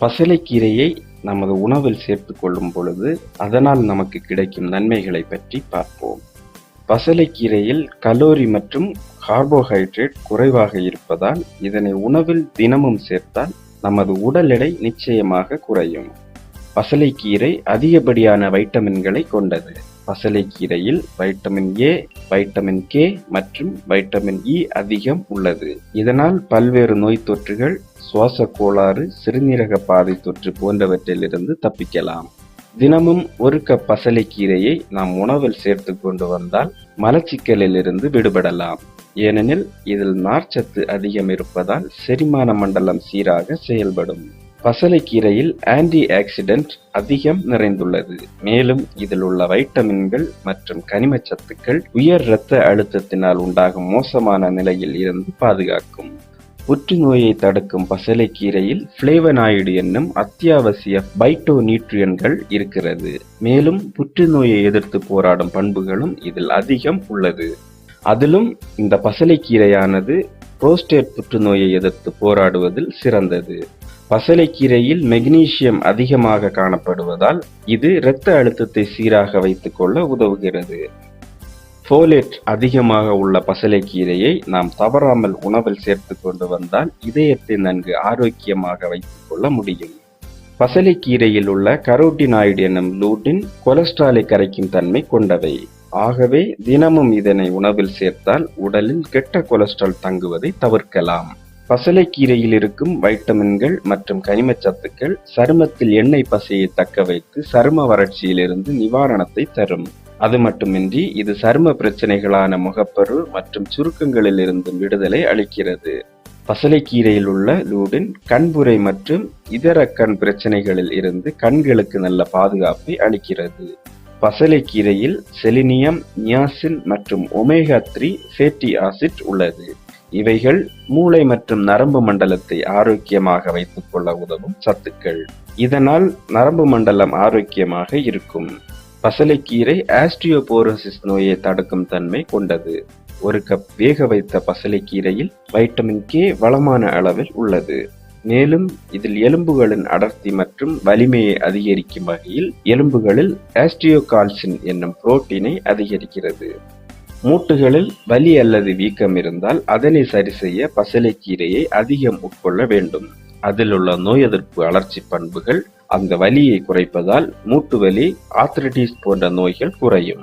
பசலைக்கீரையை நமது உணவில் சேர்த்து கொள்ளும் பொழுது அதனால் நமக்கு கிடைக்கும் நன்மைகளை பற்றி பார்ப்போம். பசலைக்கீரையில் கலோரி மற்றும் கார்போஹைட்ரேட் குறைவாக இருப்பதால் இதனை உணவில் தினமும் சேர்த்தால் நமது உடல் எடை நிச்சயமாக குறையும். பசலைக்கீரை அதிகப்படியான வைட்டமின்களை கொண்டது. பசலைக்கீரையில் வைட்டமின் ஏ வைட்டமின் கே மற்றும் வைட்டமின் இ அதிகம் உள்ளது. இதனால் பல்வேறு நோய் தொற்றுகள் சுவாச கோளாறு சிறுநீரக பாதை தொற்று போன்றவற்றிலிருந்து தப்பிக்கலாம். தினமும் ஒரு கப் பசலைக்கீரையை நாம் உணவில் சேர்த்து கொண்டு வந்தால் மலச்சிக்கலிலிருந்து விடுபடலாம். ஏனெனில் இதில் நார்ச்சத்து அதிகம் இருப்பதால் செரிமான மண்டலம் சீராக செயல்படும். பசலைக்கீரையில் ஆன்டி ஆக்சிடென்ட் அதிகம் நிறைந்துள்ளது. மேலும் இதில் உள்ள வைட்டமின்கள் மற்றும் கனிமச் சத்துக்கள் உயர் இரத்த அழுத்தத்தினால் உண்டாகும் மோசமான நிலையில் இருந்து பாதுகாக்கும். புற்றுநோயை தடுக்கும் பசலைக்கீரையில் பிளேவனாய்டு என்னும் அத்தியாவசிய பைட்டோ நியூட்ரியன்கள் இருக்கிறது. மேலும் புற்றுநோயை எதிர்த்து போராடும் பண்புகளும் இதில் அதிகம் உள்ளது. அதிலும் இந்த பசலைக்கீரையானது புரோஸ்டேட் புற்றுநோயை எதிர்த்து போராடுவதில் சிறந்தது. பசலைக்கீரையில் மெக்னீசியம் அதிகமாக காணப்படுவதால் இது இரத்த அழுத்தத்தை சீராக வைத்துக்கொள்ள உதவுகிறது. ஃபோலேட் அதிகமாக உள்ள பசலைக்கீரையை நாம் தவறாமல் உணவில் சேர்த்து கொண்டு வந்தால் இதயத்தை நன்கு ஆரோக்கியமாக வைத்துக்கொள்ள முடியும். பசலைக்கீரையில் உள்ள கரோட்டினாய்டு எனும் லூட்டின் கொலஸ்ட்ராலை கரைக்கும் தன்மை கொண்டவை. ஆகவே தினமும் இதனை உணவில் சேர்த்தால் உடலில் கெட்ட கொலஸ்ட்ரால் தங்குவதை தவிர்க்கலாம். பசலைக்கீரையில் இருக்கும் வைட்டமின்கள் மற்றும் கனிமச் சத்துக்கள் சருமத்தில் எண்ணெய் பசையை தக்க வைத்து சரும வறட்சியிலிருந்து நிவாரணத்தை தரும். அது மட்டுமின்றி இது சரும பிரச்சனைகளான முகப்பரு மற்றும் சுருக்கங்களில் இருந்து விடுதலை அளிக்கிறது. பசலைக்கீரையில் உள்ள லூடின் கண்புரை மற்றும் இதர கண் பிரச்சனைகளில் இருந்து கண்களுக்கு நல்ல பாதுகாப்பை அளிக்கிறது. பசலைக்கீரையில் செலினியம் நியாசின் மற்றும் ஒமேகா த்ரீ ஃபேட்டி ஆசிட் உள்ளது. இவைகள் மூளை மற்றும் நரம்பு மண்டலத்தை ஆரோக்கியமாக வைத்துக் கொள்ள உதவும் சத்துக்கள். இதனால் நரம்பு மண்டலம் ஆரோக்கியமாக இருக்கும். பசலைக்கீரை ஆஸ்டியோபோரோசிஸ் நோயை தடுக்கும் தன்மை கொண்டது. ஒரு கப் வேக வைத்த பசலைக்கீரையில் வைட்டமின் கே வளமான அளவில் உள்ளது. மேலும் இதில் எலும்புகளின் அடர்த்தி மற்றும் வலிமையை அதிகரிக்கும் வகையில் எலும்புகளில் ஆஸ்டியோகால்சின் என்னும் புரோட்டீனை அதிகரிக்கிறது. மூட்டுகளில் வலி அல்லது வீக்கம் இருந்தால் அதனை சரி செய்ய பசலைக்கீரையை அதிகம் உட்கொள்ள வேண்டும். அதில் உள்ள நோய் எதிர்ப்பு வளர்ச்சி பண்புகள் அந்த வலியை குறைப்பதால் மூட்டு வலி ஆர்த்ரடிஸ் போன்ற நோய்கள் குறையும்.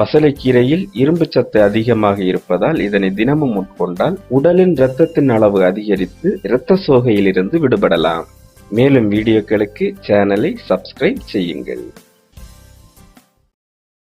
பசலைக்கீரையில் இரும்பு சத்து அதிகமாக இருப்பதால் இதனை தினமும் உட்கொண்டால் உடலின் இரத்தத்தின் அளவு அதிகரித்து இரத்த சோகையிலிருந்து விடுபடலாம். மேலும் வீடியோக்களுக்கு சேனலை சப்ஸ்கிரைப் செய்யுங்கள்.